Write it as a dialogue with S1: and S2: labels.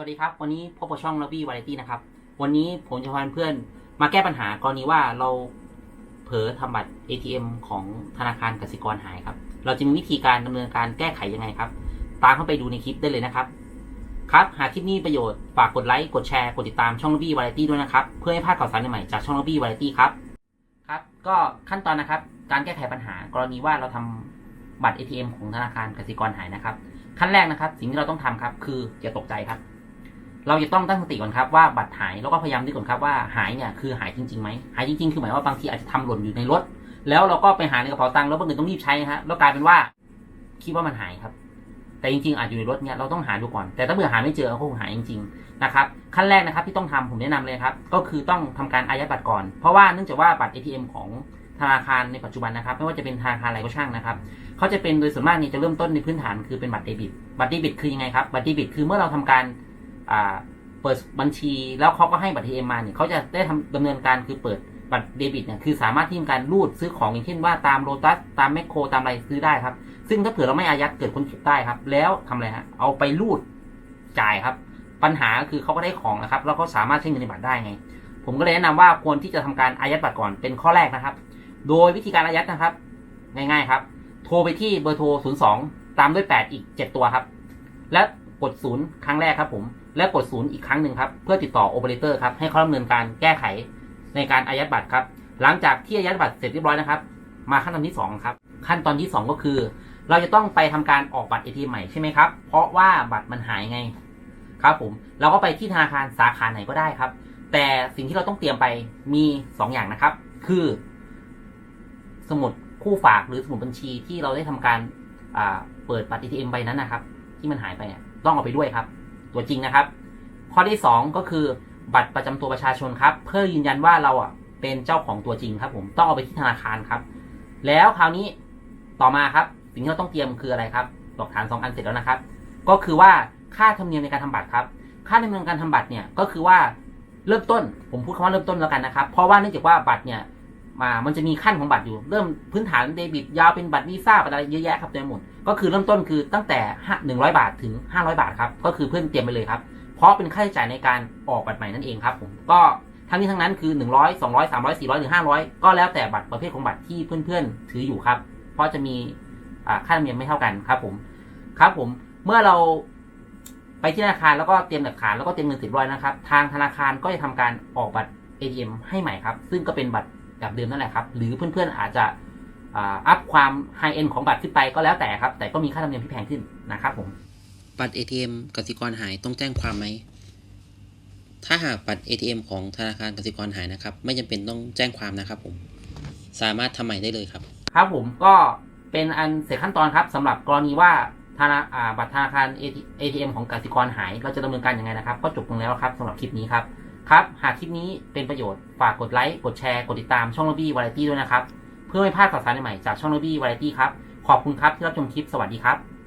S1: วัสดีครับ วันนี้พบกับช่อง l o b b y Variety นะครับ วันนี้ผมจะพาเพื่อนมาแก้ปัญหากรณีว่าเราเผลอทำบัตร ATM ของธนาคารกสิกรหายครับ เราจะมีวิธีการดำเนินการแก้ไขยังไงครับ ตามเข้าไปดูในคลิปได้เลยนะครับ ครับ หากคลิปนี้มีประโยชน์ ฝากกดไลค์ กดแชร์ กดติดตามช่อง l o b b y Variety ด้วยนะครับ เพื่อให้พลาดข่าวสารใหม่จากช่อง l o b b y Variety ครับ ครับ ก็ขั้นตอนนะครับ การแก้ไขปัญหากรณีว่าเราทำบัตร ATM ของธนาคารกสิกรหายนะครับ ขั้นแรกนะครับ สิ่งที่เราต้องทำครับ คืออย่าตกใจครับ เราจะต้องตั้งสติก่อนครับว่าบัตรหายแล้วก็พยายามดูก่อนครับว่าหายเนี่ยคือหายจริงๆไหมหายจริงๆคือหมายว่าบางทีอาจจะทำหล่นอยู่ในรถ แล้วเราก็ไปหาในกระเป๋าตังค์แล้วบังเอิญต้องรีบใช้ฮะแล้วกลายเป็นว่า คิดว่ามันหายครับ แต่จริงๆอาจอยู่ในรถเนี่ยเราต้องหาดูก่อน แต่ถ้าเผื่อหาไม่เจอก็คงหายจริงๆนะครับขั้นแรกนะครับที่ต้องทำผมแนะนำเลยครับ ก็คือต้องทำการอายัดบัตรก่อน เพราะว่าเนื่องจากว่าบัตร ATM ของธนาคารในปัจจุบันนะครับ ไม่ว่าจะเป็นธนาคารอะไรก็ช่างนะครับเขาจะเป็นโดยส่วนมากนี่จะเริ่มต้นในพื้นฐานคือเป็นบัตรเดบิตบัตรเดบิตคือยังไงครับบัตรเดบิตคือเมื่อเราทำการ เปิดบัญชีแล้วเขาก็ให้บัตร ATM มาเนี่ยเขาจะได้ทำดำเนินการคือเปิดบัตรเดบิตเนี่ยคือสามารถที่การรูดซื้อของอย่างเช่นว่าตามโ o ตัสตามแมคโครตามอะไรซื้อได้ครับ ซึ่งถ้าเผื่อเราไม่อายัดเกิดคนเก็บได้ครับ แล้วทำอะไรฮะเอาไปรูดจ่ายครับ ปัญหาคือเขาก็ได้ของนะครับ แล้วก็สามารถใช้เงินในบัตรได้ไง ผมก็เลยแนะนำว่าควรที่จะทำการอายัดบัตรก่อนเป็นข้อแรกนะครับ โดยวิธีการอายัดนะครับ ง่ายๆครับ โทรไปที่เบอร์โทร 02 ตามด้วย 8 อีก 7 ตัวครับ และ กดศูนย์ครั้งแรกครับผม และกดศูนย์อีกครั้งหนึ่งครับ เพื่อติดต่อโอเปอเรเตอร์ครับให้เขาดำเนินการแก้ไขในการอายัดบัตรครับ หลังจากที่อายัดบัตรเสร็จเรียบร้อยนะครับ มาขั้นตอนที่ 2 ครับ ขั้นตอนที่ 2 ก็คือ เราจะต้องไปทำการออกบัตร ATM ใหม่ใช่ไหมครับ เพราะว่าบัตรมันหายไงครับผม เราก็ไปที่ธนาคารสาขาไหนก็ได้ครับ แต่สิ่งที่เราต้องเตรียมไปมี 2 อย่างนะครับ คือ สมุดคู่ฝากหรือสมุดบัญชีที่เราได้ทำการเปิดบัตร ATM ใบนั้นนะครับ ที่มันหายไปเนี่ย ต้องเอาไปด้วยครับ ตัวจริงนะครับ ข้อที่ 2 ก็คือบัตรประจำตัวประชาชนครับ เพื่อยืนยันว่าเราอะเป็นเจ้าของตัวจริงครับ ผมต้องเอาไปที่ธนาคารครับ แล้วคราวนี้ต่อมาครับ สิ่งที่เราต้องเตรียมคืออะไรครับหลักฐานสองอันเสร็จแล้วนะครับ ก็คือว่าค่าธรรมเนียมในการทำบัตรครับ ค่าธรรมเนียมการทำบัตรเนี่ยก็คือว่าเริ่มต้น ผมพูดคำว่าเริ่มต้นแล้วกันนะครับ เพราะว่าเนื่องจากว่าบัตรเนี่ย มามันจะมีขั้นของบัตรอยู่ เริ่มพื้นฐานเดบิตยาวเป็นบัตรวีซ่าบัตรอะไรเยอะแยะครับเต็มหมด ก็คือเริ่มต้นคือตั้งแต่หนึ่งร้อยบาทถึงห้าร้อยบาทครับ ก็คือเพื่อนเตรียมไปเลยครับ เพราะเป็นค่าใช้จ่ายในการออกบัตรใหม่นั่นเองครับผม ก็ทั้งนี้ทั้งนั้นคือหนึ่งร้อยสองร้อยสามร้อยสี่ร้อยหรือห้าร้อยก็แล้วแต่บัตรประเภทของบัตรที่เพื่อนๆถืออยู่ครับ เพราะจะมีค่าธรรมเนียมไม่เท่ากันครับผม ครับผม เมื่อเราไปที่ธนาคารแล้วก็เตรียมหลักฐานแล้วก็เตรียมเงินสิบร้อยนะครับ ทางธนาคารก็จะทำการออกบัตร ATM ให้ใหม่ครับ ซึ่งก็เป็นบัตร แบบเดิมนั่นแหละครับ หรือเพื่อนๆอาจจะอ่าอัพความไฮเอ็นของบัตรขึ้นไปก็แล้วแต่ครับ แต่ก็มีค่าธรรมเนียมที่แพงขึ้นนะครับผม
S2: บัตร ATM กสิกรหายต้องแจ้งความไหม ถ้าหากบัตร ATM ของธนาคารกสิกรหายนะครับ ไม่จำเป็นต้องแจ้งความนะครับผม สามารถทำใหม่ได้เลยครับ
S1: ครับผมก็เป็นอันเสร็จขั้นตอนครับสำหรับกรณีว่าธนาอ่าบัตรธนาคาร ATM ของกสิกรหาย เราจะดำเนินการยังไงนะครับ ก็จบลงแล้วครับสำหรับคลิปนี้ครับ ครับ หากคลิปนี้เป็นประโยชน์ ฝากกดไลค์ กดแชร์ กดติดตามช่องโรบี้วาไรตี้ด้วยนะครับ เพื่อไม่พลาดข่าวสารใหม่ๆจากช่องโรบี้วาไรตี้ครับ ขอบคุณครับที่รับชมคลิป สวัสดีครับ